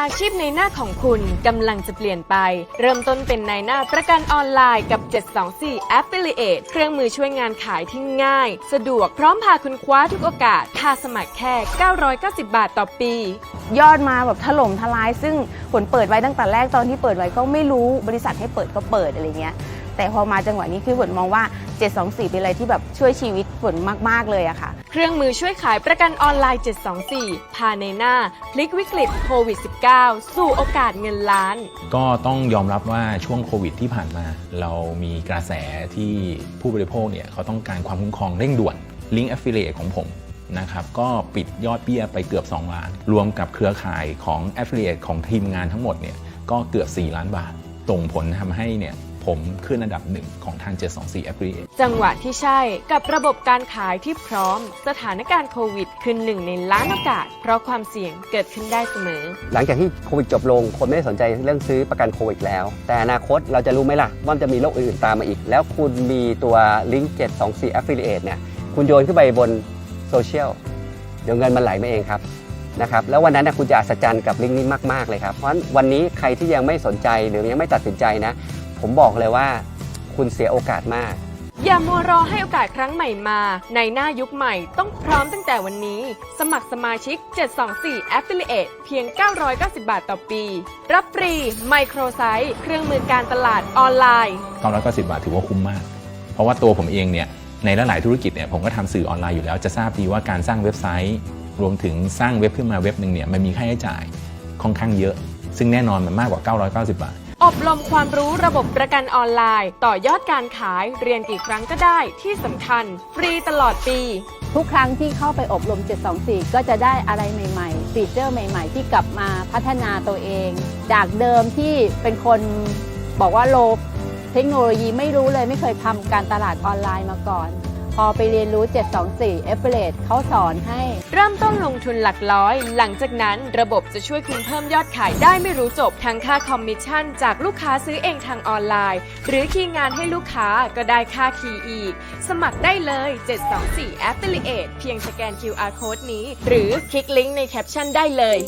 อาชีพในหน้าของคุณกำลังจะเปลี่ยนไป เริ่มต้นเป็นในหน้าประกันออนไลน์กับ 724 Affiliate เครื่องมือช่วยงานขายที่ง่าย สะดวกพร้อมพาคุณคว้าทุกโอกาสค่าสมัครแค่ 990 บาทต่อปี ยอดมาแบบถล่มทลาย ซึ่งผลเปิดไว้ตั้งแต่แรกตอนที่เปิดไว้ก็ไม่รู้บริษัทให้เปิดก็เปิดอะไรเงี้ยแต่พอมาจังหวะนี้คือผลมองว่า 724 เป็นอะไรที่แบบช่วยชีวิตผลมาก ๆ เลยอะค่ะ เครื่องมือช่วยขายประกันออนไลน์ 724 พาในหน้า พลิกวิกฤตโควิด -19 สู่โอกาสเงินล้าน ก็ต้องยอมรับว่าช่วงโควิดที่ผ่านมา เรามีกระแสที่ผู้บริโภคเนี่ยเขาต้องการความคุ้มครองเร่งด่วนลิงก์ Affiliate ของผมนะครับก็ปิดยอดเบี้ยไปเกือบ 2 ล้าน รวมกับเครือข่ายของ Affiliate ของทีมงานทั้งหมดเนี่ยก็เกือบ 4 ล้านบาทส่งผลทำให้เนี่ย ผมขึ้นอันดับหนึ่งของทาง 724 Affiliate จังหวะที่ใช่กับระบบการขายที่พร้อม สถานการณ์โควิดคือหนึ่งในล้านโอกาส เพราะความเสี่ยงเกิดขึ้นได้เสมอ หลังจากที่โควิดจบลง คนไม่ได้สนใจเรื่องซื้อประกันโควิดแล้ว แต่อนาคตเราจะรู้ไหมล่ะว่ามันจะมีโรคอื่นๆตามมาอีก แล้วคุณมีตัวลิงก์724 Affiliate เนี่ยคุณโยนขึ้นไปบนโซเชียลเดี๋ยวเงินมันไหลมาเองครับนะครับแล้ววันนั้นนะคุณจะอัศจรรย์กับลิงก์นี้มาก ๆ เลยครับ เพราะฉะนั้นวันนี้ใครที่ยังไม่สนใจหรือยังไม่ตัดสินใจนะ ผมบอกเลยว่าคุณเสียโอกาสมาก อย่ามัวรอให้โอกาสครั้งใหม่มา ในหน้ายุคใหม่ต้องพร้อมตั้งแต่วันนี้ สมัครสมาชิก 724 Affiliate เพียง 990 บาทต่อปี รับฟรีไมโครไซต์เครื่องมือการตลาดออนไลน์ 990 บาทถือว่าคุ้มมาก เพราะว่าตัวผมเองเนี่ยในหลายๆธุรกิจเนี่ยผมก็ทำสื่อออนไลน์อยู่แล้วจะทราบดีว่าการสร้างเว็บไซต์ รวมถึงสร้างเว็บขึ้นมาเว็บหนึ่งเนี่ยมันมีค่าใช้จ่ายค่อนข้างเยอะ ซึ่งแน่นอนมันมากกว่า 990 บาท อบรมความรู้ระบบประกันออนไลน์ ต่อยอดการขายเรียนกี่ครั้งก็ได้ที่สำคัญ ฟรีตลอดปี ทุกครั้งที่เข้าไปอบรม 724 ก็จะได้อะไรใหม่ ๆ ฟีเจอร์ใหม่ ๆ ที่กลับมาพัฒนาตัวเอง จากเดิมที่เป็นคนบอกว่าโลเทคโนโลยีไม่รู้เลยไม่เคยทำการตลาดออนไลน์มาก่อน พอไปเรียนรู้ 724 a f f i l i a t e เขาสอนให้ เริ่มต้นลงทุนหลักร้อย หลังจากนั้นระบบจะช่วยคุณเพิ่มยอดขายได้ไม่รู้จบ ทั้งค่าคอมมิชชั่น จากลูกค้าซื้อเองทางออนไลน์ หรือคีย์งานให้ลูกค้าก็ได้ค่าคีย์อีก สมัครได้เลย 724 Affiliate เพียงสแกน QR Code นี้ หรือคลิกลิงก์ในแคปชั่นได้เลย